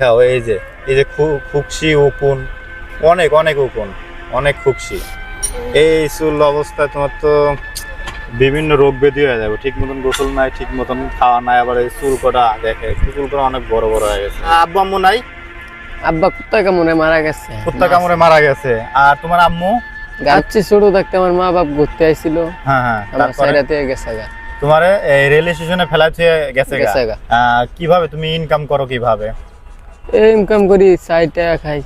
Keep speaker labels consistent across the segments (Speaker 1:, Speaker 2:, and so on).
Speaker 1: হ্যাঁ এই যে এই যে খুকসি উকুন অনেক অনেক উকুন অনেক খুকসি। এই চুল অবস্থায় তোমার তো বিভিন্ন রোগ ব্যাধি হয়ে যাবে। ঠিক মতন গোসল নাই ঠিক মতন খাওয়া নাই আবার এই চুল কটা দেখে চুল কটা অনেক বড় বড় হয়ে গেছে। আব্বু আম্মু নাই
Speaker 2: আব্বা কুত্তা কামড়ে মারা গেছে।
Speaker 1: কুত্তা কামড়ে মারা গেছে। আর তোমার আম্মু?
Speaker 2: গাচ্ছি ছোট থাকতে আমার মা বাপ ঘুরতে আইছিল।
Speaker 1: হ্যাঁ হ্যাঁ
Speaker 2: আমার
Speaker 1: তারপরে?
Speaker 2: সাইডাতে গেছে গা।
Speaker 1: তোমার এই রেল স্টেশনে ফেলাতে গেছে গা।
Speaker 2: গেছে
Speaker 1: কীভাবে তুমি ইনকাম করো কীভাবে?
Speaker 2: ইনকাম করি চাই টাকা খাই।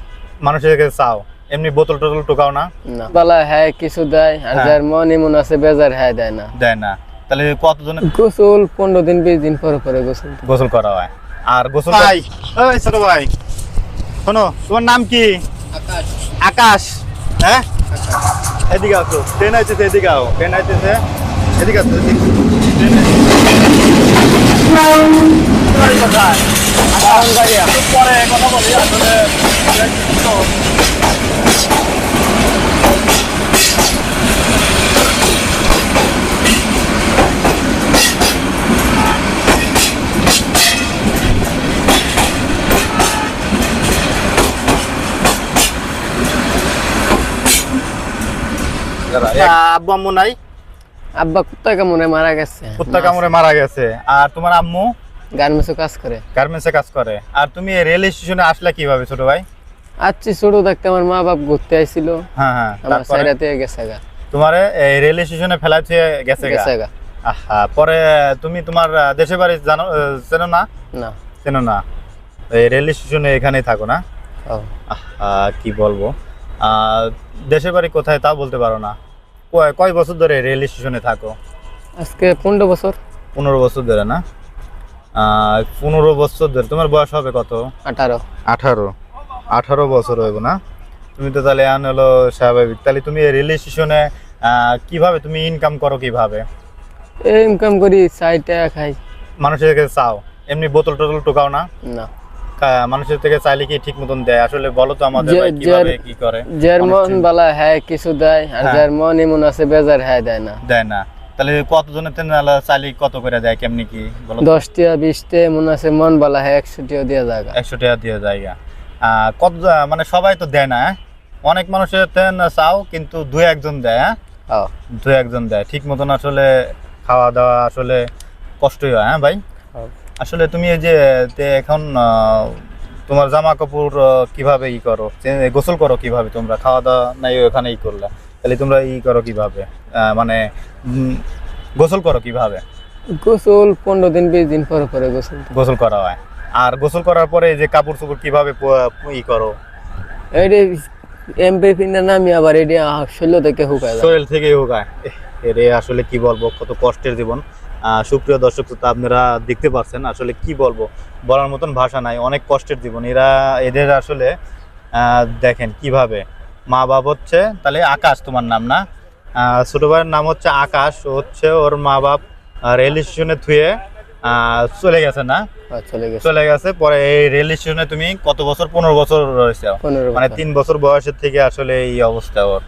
Speaker 1: মানুষের কাছে চাও এমনি বোতল টোতল টোকাও না?
Speaker 2: না। বালা হ্যাঁ কিছু দেয় আর
Speaker 1: হ্যাঁ।
Speaker 2: যার মন এমন আছে বেজার হ্যাঁ দেয় না।
Speaker 1: দেয় না। তাহলে কতজনে
Speaker 2: গোসল পনেরো দিন বিশ দিন পরে পরে গোসল।
Speaker 1: গোসল করা হয়। আর গোসল ভাই ওই ছোট ভাই। শোনো তোমার নাম কি? আকাশ। আকাশ। হ্যাঁ? এদিকে আসো। ট্রেন আইতেছে এদিকে আও। ট্রেন আইতেছে। এদিকে আসো ট্রেন পরে কথা বলি আসলে আব্বু আম্মু নাই?
Speaker 2: আব্বা কুত্তা কামড়ে মারা গেছে।
Speaker 1: কুত্তা কামড়ে মারা গেছে। আর তোমার আম্মু?
Speaker 2: গার্মেন্টসে কাজ করে।
Speaker 1: গার্মেন্টসে কাজ করে। আর তুমি রেল স্টেশনে আসলে কীভাবে ছোট ভাই?
Speaker 2: আচ্ছি ছোট থাকতে আমার মা বাপ ঘুরতে আইছিল।
Speaker 1: হ্যাঁ হ্যাঁ
Speaker 2: আমার সাইডাতে গেছে গা।
Speaker 1: তোমার এই রেল স্টেশনে ফেলাতে গেছে।
Speaker 2: গেছে গা।
Speaker 1: আহা, পরে তুমি তোমার দেশের বাড়ি জানো চেনো না?
Speaker 2: না।
Speaker 1: চেনো না। এই রেল স্টেশনে এখানেই থাকো না? কি বলব? দেশের বাড়ি কোথায় তা বলতে পারো না। কয়- বছর ধরে রেল স্টেশনে থাকো?
Speaker 2: আজকে পনেরো বছর।
Speaker 1: পনেরো বছর ধরে না? পনেরো বছর ধরে। তোমার বয়স হবে কত?
Speaker 2: আঠারো।
Speaker 1: আঠারো। আঠারো বছর হইব না? তুমি তো তাহলে আন হলো স্বাভাবিক। তাহলে তুমি এই রেল স্টেশনে আহ, কীভাবে তুমি ইনকাম করো কীভাবে?
Speaker 2: ইনকাম করি চাই টাকা খাই।
Speaker 1: মানুষের কাছে চাও? এমনি বোতল টোতল টোকাও না?
Speaker 2: না।
Speaker 1: মানুষের থেকে চাইলে কি ঠিক মতন দেয়? আসলে বলো তো আমাদের কীভাবে কি করে?
Speaker 2: যার মন বালা হ্যাঁ কিছু দেয়। আর
Speaker 1: হ্যাঁ।
Speaker 2: যার মন এমন আছে বেজার হ্যাঁ দেয় না।
Speaker 1: দেয় না। তাহলে কতজনের চাইলে কত করে দেয় কেমনি কি বলো তো?
Speaker 2: দশটিয়া বিশটে মনে আছে মন বালা হ্যাঁ একশোটিও দিয়ে জায়গা।
Speaker 1: একশো টাকা দিয়ে জায়গা কত মানে সবাই তো দেয় না হ্যাঁ? অনেক মানুষের তেন চাও কিন্তু দু একজন দেয় হ্যাঁ? দু একজন দেয়। ঠিক মতন আসলে খাওয়া দাওয়া আসলে কষ্টই হয় হ্যাঁ ভাই? আসলে তুমি এই যে এখন তোমার জামা কাপড় কীভাবে ই করো? গোসল করো কীভাবে তোমরা? খাওয়া দাওয়া নাই ওখানে ই করলে। তাহলে তোমরা ই করো কীভাবে? মানে গোসল করো কীভাবে?
Speaker 2: গোসল পনেরো দিন বিশ দিন পরে পরে গোসল
Speaker 1: গোসল করা হয়। আর গোসল করার পরে এই যে কাপড় চোপড় কীভাবে ই করো?
Speaker 2: এটি এমপি ফিন্ডা নামি আবার এটি শৈল্য থেকে হুকায়
Speaker 1: শরীর থেকে হোকায়। এরে আসলে কি বলব কত কষ্টের জীবন। সুপ্রিয় দর্শক শ্রোতা আপনারা দেখতে পাচ্ছেন আসলে কি বলব বলার মতন ভাষা নাই অনেক কষ্টের জীবন। এরা এদের আসলে আহ, দেখেন কীভাবে। মা বাপ হচ্ছে তাহলে আকাশ তোমার নাম না? ছোট ভাইয়ের নাম হচ্ছে আকাশ হচ্ছে ওর মা বাপ রেল স্টেশনে থুয়ে চলে গেছে না?
Speaker 2: চলে গেছে।
Speaker 1: পরে এই রেল স্টেশনে তুমি কত বছর? পনেরো বছর রয়েছে। মানে তিন বছর বয়সের থেকে আসলে এই অবস্থা ওর।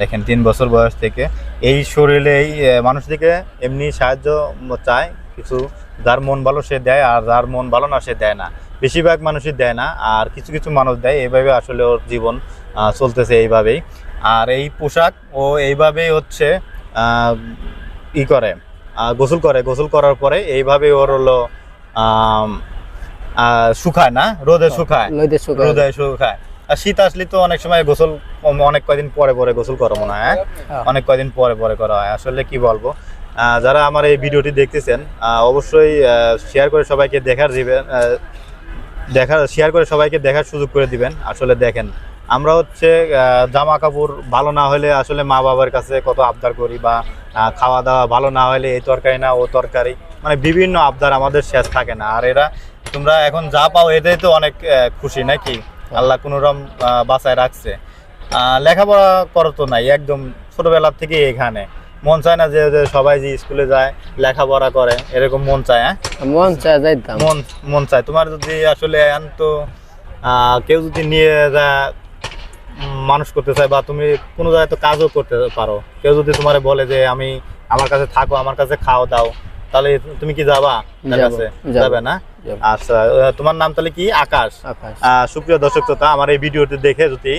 Speaker 1: দেখেন তিন বছর বয়স থেকে। এই শরীরে এই মানুষ থেকে এমনি সাহায্য চায় কিছু যার মন ভালো সে দেয় আর যার মন ভালো না সে দেয় না। বেশিরভাগ মানুষই দেয় না আর কিছু কিছু মানুষ দেয়। এইভাবে আসলে ওর জীবন আহ, চলতেছে এইভাবেই। আর এই পোশাক ও এইভাবেই হচ্ছে ই করে গোসল করে। গোসল করার পরে এইভাবে ওর হলো শুকায় না? রোদে শুকায়? রোদে শুকায়। আর শীত আসলে তো অনেক সময় গোসল কম- অনেক কয়দিন পরে পরে গোসল করো মনে হয় হ্যাঁ?
Speaker 2: হ্যাঁ।
Speaker 1: অনেক কয়দিন পরে পরে করা হয়। আসলে কি বলব? আহ, যারা আমার এই ভিডিওটি দেখতেছেন আহ, অবশ্যই শেয়ার করে সবাইকে দেখার দেখার শেয়ার করে সবাইকে দেখার সুযোগ করে দিবেন। আসলে দেখেন আমরা হচ্ছে জামা কাপড় ভালো না হলে আসলে মা বাবার কাছে কত আবদার করি বা খাওয়া দাওয়া ভালো না হলে এই তরকারি না ও তরকারি মানে বিভিন্ন আবদার আমাদের শেষ থাকে না। আর এরা তোমরা এখন যা পাও এটাই তো অনেক খুশি নাকি? আল্লাহ কোনোরকম আহ, বাঁচায় রাখছে। লেখাপড়া করো তো নাই একদম ছোটবেলা থেকে এখানে। মন চায় না যে সবাই যে স্কুলে যায় লেখাপড়া করে এরকম মন চায় হ্যাঁ?
Speaker 2: মন চায় যাইতাম।
Speaker 1: মন মন চায়। তোমার যদি আসলে এখন তো আহ, কেউ যদি নিয়ে যা উম, মানুষ করতে চায় বা তুমি কোনো জায়গায় তো কাজও করতে পারো। কেউ যদি তোমার বলে যে আমি আমার কাছে থাকো আমার কাছে খাও দাও তাহলে তুমি কি যাবা তার কাছে?
Speaker 2: যাবে
Speaker 1: না? আচ্ছা তোমার নাম তাহলে কি? আকাশ। সুপ্রিয় দর্শক শ্রোতা আমার এই ভিডিওটি দেখে যদি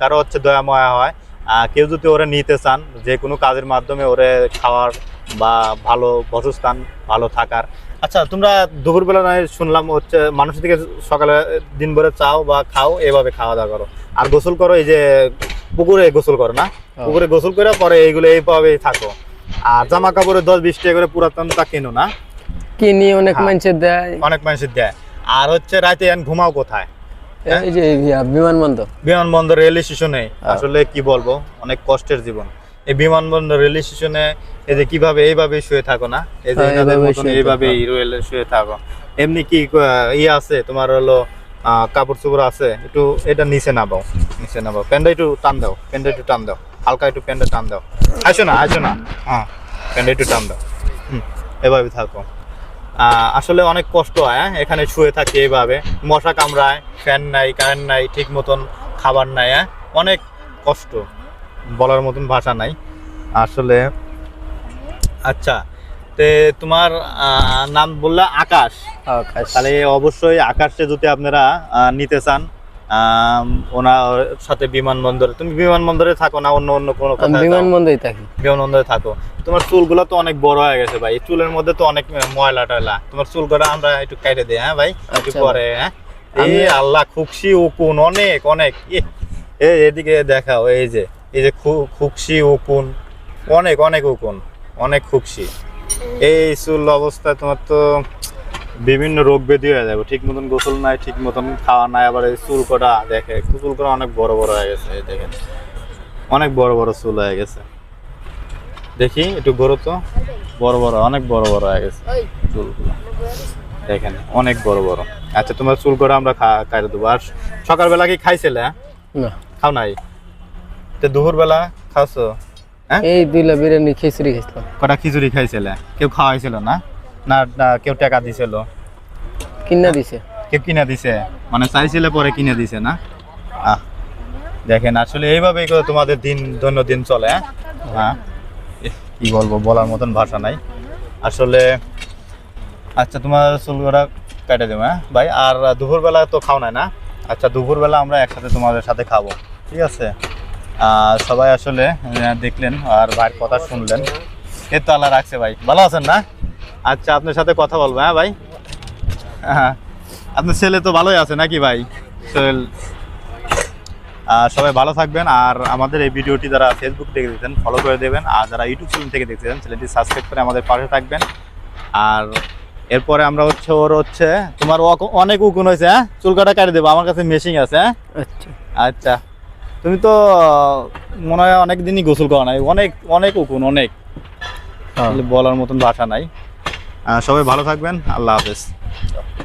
Speaker 1: কারও হচ্ছে দয়া ময়া হয় আহ, কেউ যদি ওরা নিতে চান যে কোনো কাজের মাধ্যমে ওরে খাওয়ার বা ভালো বাসস্থান ভালো থাকার আচ্ছা তোমরা দুপুরবেলা নয় শুনলাম হচ্ছে মানুষ থেকে সকালে দিন ভরে চাও বা খাও এভাবে খাওয়া দাওয়া করো। আর গোসল করো এই যে পুকুরে গোসল করো না। পুকুরে গোসল করে পরে এইগুলো এইভাবেই থাকো। আর জামা কাপড়ে দশ বিশ টাকা করে পুরাতনটা কেনো না?
Speaker 2: কিনি অনেক
Speaker 1: হ্যাঁ।
Speaker 2: মানুষের দেয়।
Speaker 1: অনেক মানুষের দেয়। আর হচ্ছে রাতে এখন ঘুমাও কোথায়?
Speaker 2: এই যে বিমানবন্দর।
Speaker 1: বিমানবন্দর রেল স্টেশনে।
Speaker 2: হ্যাঁ।
Speaker 1: আসলে কি বলব অনেক কষ্টের জীবন। এই বিমানবন্দর রেল স্টেশনে এই যে কীভাবে এইভাবে শুয়ে থাকো না? এই যে
Speaker 2: হ্যাঁ,
Speaker 1: এনাদের
Speaker 2: এইভাবে
Speaker 1: মতন রেল শুয়ে থাকো। এমনি কি আহ, ইয়ে আছে? তোমার হলো কাপড় চোপড় আছে? একটু এটা নিচে নামাও নিচে নামাও। প্যান্টটা একটু টান দাও প্যান্টটা একটু টান দাও। হালকা একটু প্যান্টটা টান দাও। আসো না আসো না। হ্যাঁ প্যান্টটা একটু টান দাও। হুম এভাবে থাকো। আহ, আসলে অনেক কষ্ট হয় হ্যাঁ? এখানে শুয়ে থাকি এইভাবে। মশা কামড়ায় ফ্যান নাই কারেন্ট নাই ঠিক মতন খাবার নাই হ্যাঁ? অনেক কষ্ট। বলার মতন ভাষা নাই। আসলে আচ্ছা তে তোমার আহ, নাম বললে আকাশ। তাহলে অবশ্যই আকাশে যদি আপনারা নিতে চান ওনার সাথে বিমানবন্দরে তুমি বিমানবন্দরে থাকো না অন্য অন্য কোনো
Speaker 2: আমি বিমানবন্দরে থাকি।
Speaker 1: বিমানবন্দরে থাকো। তোমার চুলগুলো তো অনেক বড় হয়ে গেছে ভাই। চুলের মধ্যে তো অনেক ময়লা টয়লা। তোমার চুলগুলো আমরা একটু কেটে দিই হ্যাঁ ভাই? একটু
Speaker 2: আচ্ছা
Speaker 1: পরে হ্যাঁ? এই আল্লাহ খুকসি উকুন অনেক অনেক। এদিকে দেখাও এই যে। এই যে খুকসি উকুন অনেক অনেক উকুন অনেক খুকসি। এই চুল অবস্থায় তোমার তো বিভিন্ন রোগ ব্যাধি হয়ে যাবে। ঠিক মতন গোসল নাই ঠিক মতন খাওয়া নাই আবার এই চুল কটা দেখে চুল কটা অনেক বড় বড় হয়ে গেছে দেখেন। অনেক বড় বড় চুল হয়ে গেছে। দেখি একটু বড় তো। বড় বড় অনেক বড় বড় হয়ে গেছে চুলগুলো। দেখেন অনেক বড় বড়। আচ্ছা তোমার চুল করে আমরা খা- খাইয়ে দেবো। আর সকালবেলা কি খাইছিলে? হ্যাঁ?
Speaker 2: না।
Speaker 1: খাও নাই? তো দুপুরবেলা খাওছো হ্যাঁ?
Speaker 2: এই দুইলা বিরিয়ানি খিচুড়ি খেয়েছিলাম
Speaker 1: কটা খিচুড়ি খাইছিলে? কেউ খাওয়াইছিল না? না না কেউ টাকা দিছিল?
Speaker 2: কিনা দিছে।
Speaker 1: কেউ কিনে দিছে? মানে চাইছিলে পরে কিনে দিছে না? আহ দেখেন আসলে এইভাবেই করে তোমাদের দিন দৈনন্দিন চলে হ্যাঁ? হ্যাঁ? কি বলব বলার মতন ভাষা নাই। আসলে আচ্ছা তোমার চুলগুলা কেটে দেবো হ্যাঁ? ভাই আর দুপুরবেলা তো খাও নাই না? আচ্ছা দুপুরবেলা আমরা একসাথে তোমাদের সাথে খাব ঠিক আছে? সবাই আসলে দেখলেন আর ভাইয়ের কথা শুনলেন। এ তো আল্লাহ রাখছে ভাই। ভালো আছেন না? আচ্ছা আপনার সাথে কথা বলব হ্যাঁ ভাই? হ্যাঁ। আপনার ছেলে তো ভালোই আছে নাকি ভাই? সোহেল সবাই ভালো থাকবেন আর আমাদের এই ভিডিওটি যারা ফেসবুক থেকে দেখছেন ফলো করে দেবেন। আর যারা ইউটিউব চ্যানেল থেকে দেখছেন চ্যানেলটি সাবস্ক্রাইব করে আমাদের পাশে থাকবেন। আর এরপরে আমরা হচ্ছে ওর হচ্ছে তোমার অনেক উকুন হয়েছে হ্যাঁ? চুল কাটা কাটে দেবো আমার কাছে মেশিন আছে হ্যাঁ?
Speaker 2: আচ্ছা।
Speaker 1: আচ্ছা। তুমি তো মনে হয় অনেক দিনই গোসল করা নাই। অনেক অনেক উকুন অনেক।
Speaker 2: হ্যাঁ।
Speaker 1: বলার মতন ভাষা নাই। সবাই ভালো থাকবেন। আল্লাহ হাফেজ।